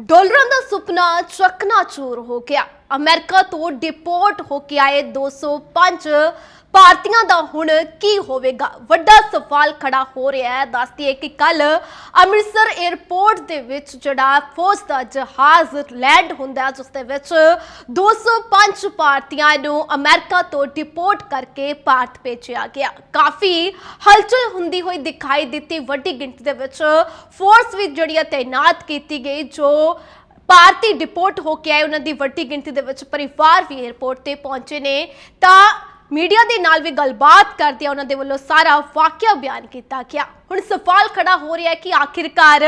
ਡਾਲਰਾਂ ਦਾ ਸੁਪਨਾ ਚਕਨਾਚੂਰ ਹੋ ਗਿਆ। ਅਮਰੀਕਾ ਤੋਂ ਡਿਪੋਰਟ ਹੋ ਕੇ ਆਏ 205 ਭਾਰਤੀਆਂ ਦਾ ਹੁਣ ਕੀ ਹੋਵੇਗਾ? ਵੱਡਾ ਸਵਾਲ ਖੜਾ ਹੋ ਰਿਹਾ ਹੈ। ਦੱਸਦੀ ਹੈ ਕਿ ਕੱਲ ਅੰਮ੍ਰਿਤਸਰ 에ਅਰਪੋਰਟ ਦੇ ਵਿੱਚ ਜਿਹੜਾ ਫੌਜ ਦਾ ਜਹਾਜ਼ ਲੈਂਡ ਹੁੰਦਾ ਹੈ ਜਿਸ ਦੇ ਵਿੱਚ 205 ਭਾਰਤੀਆਂ ਨੂੰ ਅਮਰੀਕਾ ਤੋਂ ਡਿਪੋਰਟ ਕਰਕੇ ਭਾਰਤ ਭੇਜਿਆ ਗਿਆ। ਕਾਫੀ ਹਲਚਲ ਹੁੰਦੀ ਹੋਈ ਦਿਖਾਈ ਦਿੱਤੀ। ਵੱਡੀ ਗਿਣਤੀ ਦੇ ਵਿੱਚ ਫੋਰਸ ਵੀ ਜਿਹੜੀ ਹੈ ਤਾਇਨਾਤ ਕੀਤੀ ਗਈ, ਜੋ ਭਾਰਤੀ ਡਿਪੋਰਟ ਹੋ ਕੇ ਆਏ, ਉਹਨਾਂ ਦੀ ਵੱਡੀ ਗਿਣਤੀ ਦੇ ਵਿੱਚ ਪਰਿਵਾਰ ਵੀ 에ਅਰਪੋਰਟ ਤੇ ਪਹੁੰਚੇ ਨੇ। ਤਾਂ ਮੀਡੀਆ ਦੇ ਨਾਲ ਵੀ ਗੱਲਬਾਤ ਕਰਦਿਆਂ ਉਹਨਾਂ ਦੇ ਵੱਲੋਂ ਸਾਰਾ ਵਾਕਿਆ ਬਿਆਨ ਕੀਤਾ ਗਿਆ। ਹੁਣ ਸਵਾਲ ਖੜਾ ਹੋ ਰਿਹਾ ਹੈ ਕਿ ਆਖਿਰਕਾਰ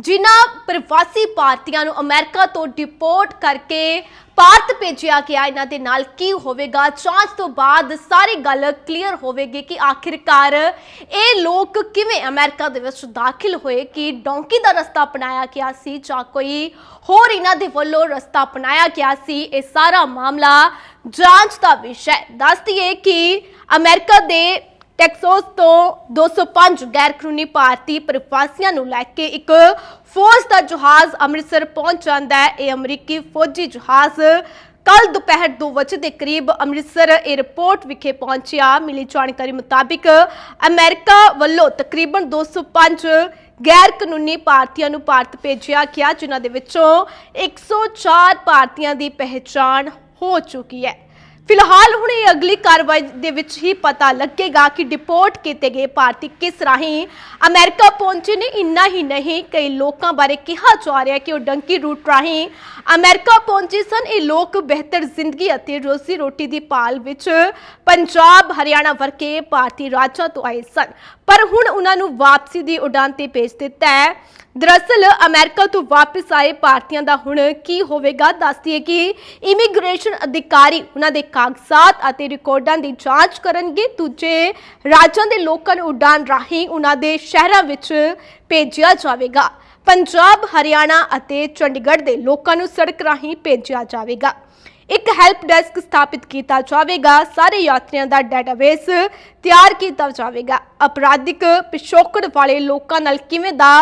ਜਿਨ੍ਹਾਂ ਪ੍ਰਵਾਸੀ ਭਾਰਤੀਆਂ ਨੂੰ ਅਮਰੀਕਾ ਤੋਂ ਡਿਪੋਰਟ ਕਰਕੇ ਭਾਰਤ ਭੇਜਿਆ ਗਿਆ, ਇਹਨਾਂ ਦੇ ਨਾਲ ਕੀ ਹੋਵੇਗਾ? ਜਾਂਚ ਤੋਂ ਬਾਅਦ ਸਾਰੀ ਗੱਲ ਕਲੀਅਰ ਹੋਵੇਗੀ ਕਿ ਆਖਿਰਕਾਰ ਇਹ ਲੋਕ ਕਿਵੇਂ ਅਮਰੀਕਾ ਦੇ ਵਿੱਚ ਦਾਖਲ ਹੋਏ, ਕਿ ਡੌਂਕੀ ਦਾ ਰਸਤਾ ਅਪਣਾਇਆ ਗਿਆ ਸੀ ਜਾਂ ਕੋਈ ਹੋਰ ਇਹਨਾਂ ਦੇ ਵੱਲੋਂ ਰਸਤਾ ਅਪਣਾਇਆ ਗਿਆ ਸੀ? ਇਹ ਸਾਰਾ ਮਾਮਲਾ ਜਾਂਚ ਦਾ ਵਿਸ਼ਾ ਹੈ। ਦੱਸਦੀਏ ਕਿ ਅਮਰੀਕਾ ਦੇ ਟੈਕਸਾਸ ਤੋਂ 205 ਗੈਰ ਕਾਨੂੰਨੀ ਭਾਰਤੀ ਪ੍ਰਵਾਸੀਆਂ ਨੂੰ ਲੈ ਕੇ ਇੱਕ ਫੌਜ ਦਾ ਜਹਾਜ਼ ਅੰਮ੍ਰਿਤਸਰ ਪਹੁੰਚ ਜਾਂਦਾ ਹੈ। ਇਹ ਅਮਰੀਕੀ ਫੌਜੀ ਜਹਾਜ਼ ਕੱਲ ਦੁਪਹਿਰ 2 ਵਜੇ ਦੇ ਕਰੀਬ ਅੰਮ੍ਰਿਤਸਰ 에ਅਰਪੋਰਟ ਵਿਖੇ ਪਹੁੰਚਿਆ। ਮਿਲੀ ਜਾਣਕਾਰੀ ਮੁਤਾਬਿਕ ਅਮਰੀਕਾ ਵੱਲੋਂ ਤਕਰੀਬਨ 205 ਗੈਰ ਕਾਨੂੰਨੀ ਭਾਰਤੀਆਂ ਨੂੰ ਭਾਰਤ ਭੇਜਿਆ ਗਿਆ, ਜਿਨ੍ਹਾਂ ਦੇ ਵਿੱਚੋਂ 104 ਭਾਰਤੀਆਂ ਦੀ ਪਹਿਚਾਣ ਹੋ ਚੁੱਕੀ ਹੈ। ਫਿਲਹਾਲ ਹੁਣ ਇਹ ਅਗਲੀ ਕਾਰਵਾਈ ਦੇ ਵਿੱਚ ਹੀ ਪਤਾ ਲੱਗੇਗਾ ਕਿ ਡਿਪੋਰਟ ਕੀਤੇ ਗਏ ਭਾਰਤੀ ਕਿਸ ਰਾਹੀਂ ਅਮਰੀਕਾ ਪਹੁੰਚੇ ਨੇ। ਇੰਨਾ ਹੀ ਨਹੀਂ, ਕਈ ਲੋਕਾਂ ਬਾਰੇ ਕਿਹਾ ਜਾ ਰਿਹਾ ਕਿ ਉਹ ਡੰਕੀ ਰੂਟ ਰਾਹੀਂ ਅਮਰੀਕਾ ਪਹੁੰਚੇ ਸਨ। ਇਹ ਲੋਕ ਬਿਹਤਰ ਜ਼ਿੰਦਗੀ ਅਤੇ ਰੋਜ਼ੀ ਰੋਟੀ ਦੀ ਭਾਲ ਵਿੱਚ ਪੰਜਾਬ, ਹਰਿਆਣਾ ਵਰਗੇ ਭਾਰਤੀ ਰਾਜਾਂ ਤੋਂ ਆਏ ਸਨ। ਪਰ ਹੁਣ ਉਹਨਾਂ ਨੂੰ ਵਾਪਸੀ ਦੀ ਉਡਾਨ ਤੇ ਭੇਜ ਦਿੱਤਾ ਹੈ। ਦਰਅਸਲ ਅਮਰੀਕਾ ਤੋਂ ਵਾਪਸ ਆਏ ਭਾਰਤੀਆਂ ਦਾ ਹੁਣ ਕੀ ਹੋਵੇਗਾ? ਦੱਸਦੀ ਹੈ ਕਿ ਇਮੀਗ੍ਰੇਸ਼ਨ ਅਧਿਕਾਰੀ ਉਹਨਾਂ ਦੇ ਕਾਗਜ਼ਾਤ ਅਤੇ ਰਿਕਾਰਡਾਂ ਦੀ ਜਾਂਚ ਕਰਨਗੇ। ਦੂਜੇ ਰਾਜਾਂ ਦੇ ਲੋਕਾਂ ਨੂੰ ਉਡਾਨ ਰਾਹੀਂ ਉਹਨਾਂ ਦੇ ਸ਼ਹਿਰਾਂ ਵਿੱਚ ਭੇਜਿਆ ਜਾਵੇਗਾ। ਪੰਜਾਬ, ਹਰਿਆਣਾ ਅਤੇ ਚੰਡੀਗੜ੍ਹ ਦੇ ਲੋਕਾਂ ਨੂੰ ਸੜਕ ਰਾਹੀਂ ਭੇਜਿਆ ਜਾਵੇਗਾ। ਇੱਕ ਹੈਲਪ ਡੈਸਕ ਸਥਾਪਿਤ ਕੀਤਾ ਜਾਵੇਗਾ। ਸਾਰੇ ਯਾਤਰੀਆਂ ਦਾ ਡਾਟਾਬੇਸ ਤਿਆਰ ਕੀਤਾ ਜਾਵੇਗਾ। ਅਪਰਾਧਿਕ ਪਿਛੋਕੜ ਵਾਲੇ ਲੋਕਾਂ ਨਾਲ ਕਿਵੇਂ ਦਾ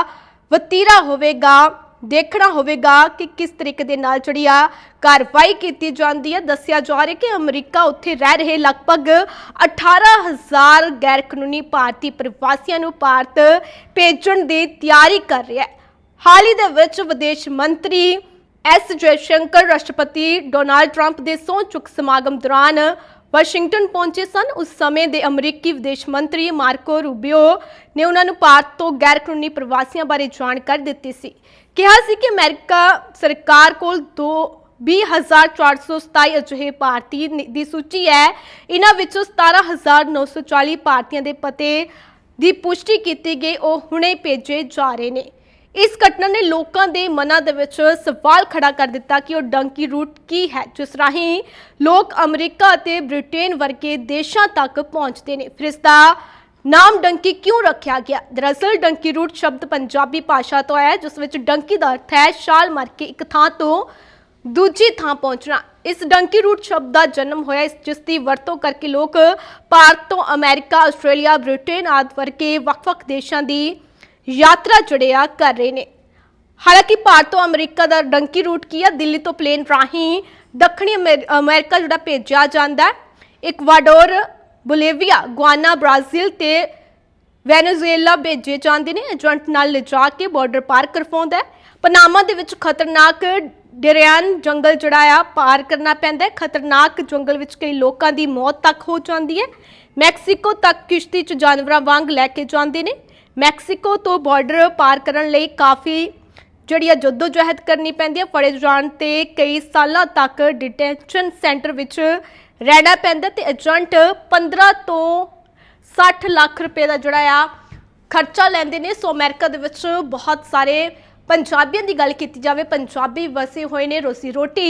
ਵਤੀਰਾ ਹੋਵੇਗਾ? ਦੇਖਣਾ ਹੋਵੇਗਾ ਕਿ ਕਿਸ ਤਰੀਕੇ ਦੇ ਨਾਲ ਜਿਹੜੀ ਆ ਕਾਰਵਾਈ ਕੀਤੀ ਜਾਂਦੀ ਹੈ। ਦੱਸਿਆ ਜਾ ਰਿਹਾ ਕਿ ਅਮਰੀਕਾ ਉੱਥੇ ਰਹਿ ਰਹੇ ਲਗਭਗ 18000 ਗੈਰ ਕਾਨੂੰਨੀ ਭਾਰਤੀ ਪ੍ਰਵਾਸੀਆਂ ਨੂੰ ਭਾਰਤ ਭੇਜਣ ਦੀ ਤਿਆਰੀ ਕਰ ਰਿਹਾ ਹੈ। ਹਾਲ ਹੀ ਦੇ ਵਿੱਚ ਵਿਦੇਸ਼ ਮੰਤਰੀ ਐਸ ਜੈਸ਼ੰਕਰ ਰਾਸ਼ਟਰਪਤੀ ਡੋਨਾਲਡ ਟਰੰਪ ਦੇ ਸਹੁੰ ਚੁੱਕ ਸਮਾਗਮ ਦੌਰਾਨ ਵਾਸ਼ਿੰਗਟਨ ਪਹੁੰਚੇ ਸਨ। ਉਸ ਸਮੇਂ ਦੇ ਅਮਰੀਕੀ ਵਿਦੇਸ਼ ਮੰਤਰੀ ਮਾਰਕੋ ਰੂਬਿਓ ਨੇ ਉਹਨਾਂ ਨੂੰ ਭਾਰਤ ਤੋਂ ਗੈਰ ਕਾਨੂੰਨੀ ਪ੍ਰਵਾਸੀਆਂ ਬਾਰੇ ਜਾਣਕਾਰੀ ਦਿੱਤੀ ਸੀ। ਕਿਹਾ ਸੀ ਕਿ ਅਮਰੀਕਾ ਸਰਕਾਰ ਕੋਲ ਦੋ 20427 ਅਜਿਹੇ ਭਾਰਤੀ ਦੀ ਸੂਚੀ ਹੈ। ਇਹਨਾਂ ਵਿੱਚੋਂ 17940 ਭਾਰਤੀਆਂ ਦੇ ਪਤੇ ਦੀ ਪੁਸ਼ਟੀ ਕੀਤੀ ਗਈ। ਉਹ ਹੁਣੇ ਭੇਜੇ ਜਾ ਰਹੇ ਨੇ। ਇਸ ਘਟਨਾ ਨੇ ਲੋਕਾਂ ਦੇ ਮਨਾਂ ਦੇ ਵਿੱਚ ਸਵਾਲ ਖੜਾ ਕਰ ਦਿੱਤਾ ਕਿ ਉਹ ਡੰਕੀ ਰੂਟ ਕੀ ਹੈ, ਜਿਸ ਰਾਹੀਂ ਲੋਕ ਅਮਰੀਕਾ ਅਤੇ ਬ੍ਰਿਟੇਨ ਵਰਗੇ ਦੇਸ਼ਾਂ ਤੱਕ ਪਹੁੰਚਦੇ ਨੇ। ਫਿਰ ਇਸ ਦਾ ਨਾਮ ਡੰਕੀ ਕਿਉਂ ਰੱਖਿਆ ਗਿਆ? ਦਰਅਸਲ, ਡੰਕੀ ਰੂਟ ਸ਼ਬਦ ਪੰਜਾਬੀ ਭਾਸ਼ਾ ਤੋਂ ਆਇਆ ਹੈ, ਜਿਸ ਵਿੱਚ ਡੰਕੀ ਦਾ ਅਰਥ ਹੈ ਛਾਲ ਮਾਰ ਕੇ ਇੱਕ ਥਾਂ ਤੋਂ ਦੂਜੀ ਥਾਂ ਪਹੁੰਚਣਾ। ਇਸ ਡੰਕੀ ਰੂਟ ਸ਼ਬਦ ਦਾ ਜਨਮ ਹੋਇਆ ਇਸ, ਜਿਸ ਦੀ ਵਰਤੋਂ ਕਰਕੇ ਲੋਕ ਭਾਰਤ ਤੋਂ ਅਮਰੀਕਾ, ਆਸਟ੍ਰੇਲੀਆ, ਬ੍ਰਿਟੇਨ ਆਦਿ ਵਰਗੇ ਵੱਖ-ਵੱਖ ਦੇਸ਼ਾਂ ਦੀ ਯਾਤਰਾ ਜੁੜਿਆ ਕਰ ਰਹੇ ਨੇ। ਹਾਲਾਂਕਿ ਭਾਰਤ ਤੋਂ ਅਮਰੀਕਾ ਦਾ ਡੰਕੀ ਰੂਟ ਕੀ ਆ? ਦਿੱਲੀ ਤੋਂ ਪਲੇਨ ਰਾਹੀਂ ਦੱਖਣੀ ਅਮੇ- ਅਮਰੀਕਾ ਜਿਹੜਾ ਭੇਜਿਆ ਜਾਂਦਾ ਹੈ। ਇਕਵਾਡੋਰ, ਬੋਲੀਵੀਆ, ਗੁਆਨਾ, ਬ੍ਰਾਜ਼ੀਲ ਤੇ ਵੈਨੇਜ਼ੁਏਲਾ ਭੇਜੇ ਜਾਂਦੇ ਨੇ। ਏਜੰਟ ਨਾਲ ਲਿਜਾ ਕੇ ਬਾਰਡਰ ਪਾਰ ਕਰਵਾਉਂਦਾ ਹੈ। ਪਨਾਮਾ ਦੇ ਵਿੱਚ ਖਤਰਨਾਕ ਡਰਿਆਨ ਜੰਗਲ ਜਿਹੜਾ ਆ, ਪਾਰ ਕਰਨਾ ਪੈਂਦਾ ਹੈ। ਖਤਰਨਾਕ ਜੰਗਲ ਵਿੱਚ ਕਈ ਲੋਕਾਂ ਦੀ ਮੌਤ ਤੱਕ ਹੋ ਜਾਂਦੀ ਹੈ। ਮੈਕਸੀਕੋ ਤੱਕ ਕਿਸ਼ਤੀ 'ਚ ਜਾਨਵਰਾਂ ਵਾਂਗ ਲੈ ਕੇ ਜਾਂਦੇ ਨੇ। ਮੈਕਸੀਕੋ ਤੋਂ ਬਾਰਡਰ ਪਾਰ ਕਰਨ ਲਈ ਕਾਫੀ ਜਿਹੜੀ ਆ ਜਹਿਦ ਕਰਨੀ ਪੈਂਦੀ ਹੈ ਫੜੇ ਜਾਣ ਤੇ ਕਈ ਸਾਲਾਂ ਤੱਕ ਡਿਟੈਂਸ਼ਨ ਸੈਂਟਰ ਵਿੱਚ ਰਹਿਣਾ ਪੈਂਦਾ ਤੇ ਏਜੰਟ 15 ਤੋਂ 60 ਲੱਖ ਰੁਪਏ ਦਾ ਜਿਹੜਾ ਆ ਖਰਚਾ ਲੈਂਦੇ ਨੇ। ਸੋ ਅਮਰੀਕਾ ਦੇ ਵਿੱਚ ਬਹੁਤ ਸਾਰੇ ਪੰਜਾਬੀਆਂ ਦੀ ਗੱਲ ਕੀਤੀ ਜਾਵੇ, ਪੰਜਾਬੀ ਵਸੇ ਹੋਏ ਨੇ ਰੋਸੀ ਰੋਟੀ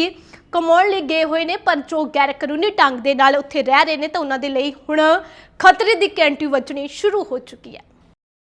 ਕਮਾਉਣ ਲਈ ਗਏ ਹੋਏ ਨੇ, ਪਰ ਜੋ ਗੈਰ ਕਾਨੂੰਨੀ ਢੰਗ ਦੇ ਨਾਲ ਉੱਥੇ ਰਹਿ ਰਹੇ ਨੇ, ਤਾਂ ਉਹਨਾਂ ਦੇ ਲਈ ਹੁਣ ਖਤਰੇ ਦੀ ਕੈਂਟੀ ਵੱਜਣੀ ਸ਼ੁਰੂ ਹੋ ਚੁੱਕੀ ਹੈ।